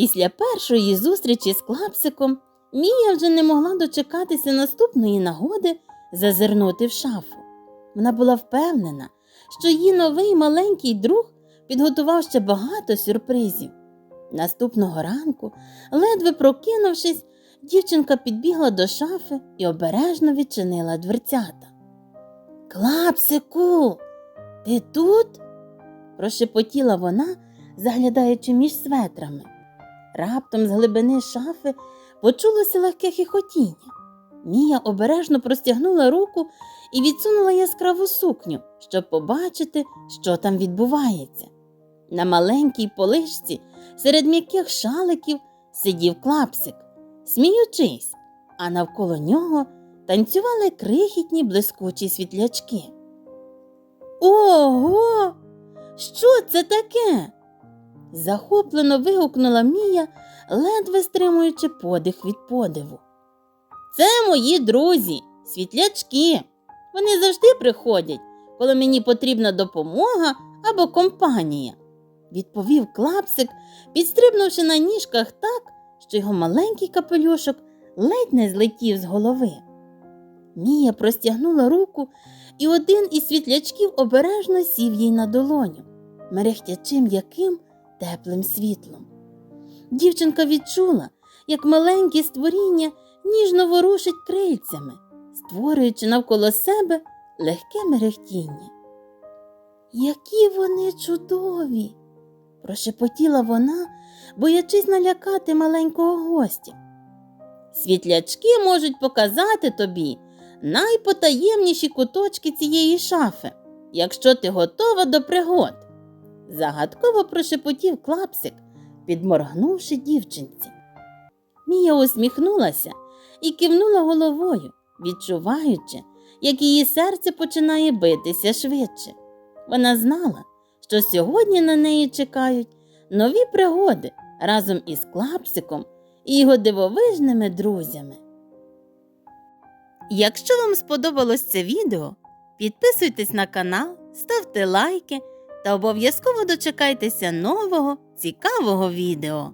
Після першої зустрічі з клапсиком Мія вже не могла дочекатися наступної нагоди зазирнути в шафу. Вона була впевнена, що її новий маленький друг підготував ще багато сюрпризів. Наступного ранку, ледве прокинувшись, дівчинка підбігла до шафи і обережно відчинила дверцята. Клапсику, ти тут? прошепотіла вона, заглядаючи між светрами. Раптом з глибини шафи почулося легке хихотіння. Мія обережно простягнула руку і відсунула яскраву сукню, щоб побачити, що там відбувається. На маленькій полишці серед м'яких шаликів сидів клапсик, сміючись, а навколо нього танцювали крихітні блискучі світлячки. Ого! Що це таке? Захоплено вигукнула Мія, ледве стримуючи подих від подиву. Це мої друзі, світлячки. Вони завжди приходять, коли мені потрібна допомога або компанія, відповів клапсик, підстрибнувши на ніжках так, що його маленький капелюшок ледь не злетів з голови. Мія простягнула руку, і один із світлячків обережно сів їй на долоню, мерехтячи м'яким теплим світлом. Дівчинка відчула, як маленьке створіння ніжно ворушить крильцями, створюючи навколо себе легке мерехтіння. Які вони чудові! прошепотіла вона, боячись налякати маленького гостя. Світлячки можуть показати тобі найпотаємніші куточки цієї шафи, якщо ти готова до пригод. Загадково прошепотів клапсик, підморгнувши дівчинці. Мія усміхнулася і кивнула головою, відчуваючи, як її серце починає битися швидше. Вона знала, що сьогодні на неї чекають нові пригоди разом із клапсиком і його дивовижними друзями. Якщо вам сподобалось це відео, підписуйтесь на канал, ставте лайки та обов'язково дочекайтеся нового цікавого відео.